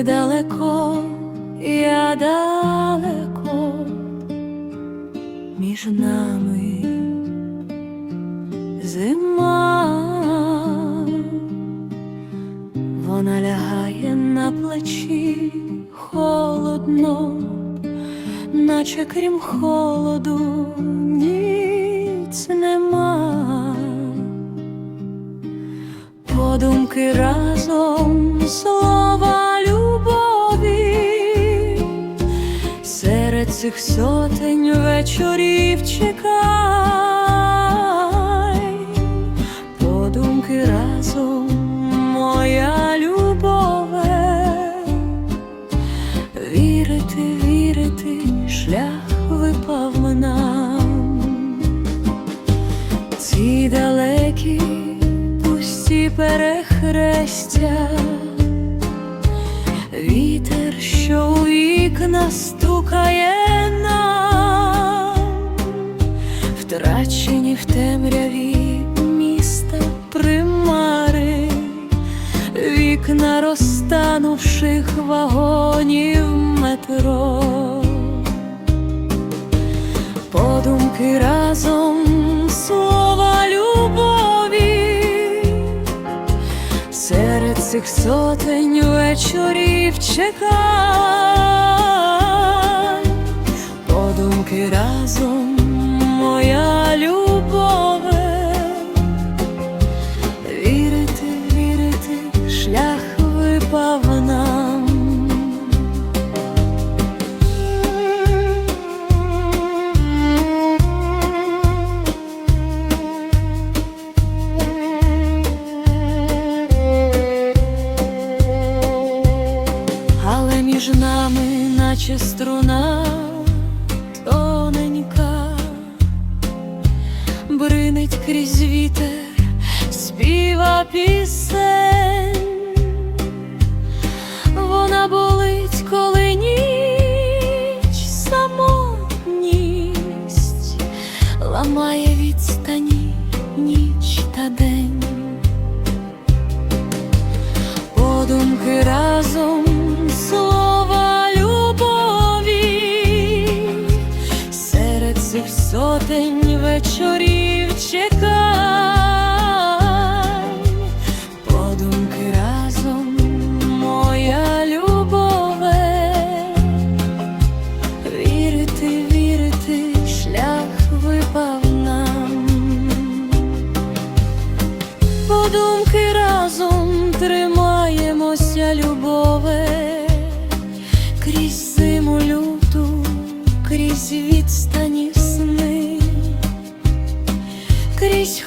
далеко, я далеко між нами зима, вона лягає на плечі холодно, наче крім холоду ніц нема. Подумки разом слова цих сотень вечорів чекай, подумки разом, моя любове, вірити, вірити, шлях випав нам. Ці далекі пусті перехрестя, вітер, що у вікна стукає нам, втрачені в темряві міста примари, вікна розтанувших вагонів метро. Подумки разом серед цих сотень вечорів чекай, подумки разом, моя любове, вірити, вірити, шлях випав але між нами, наче струна тоненька, бринить крізь вітер, співа пісень, сотень вечорів чекай, крізь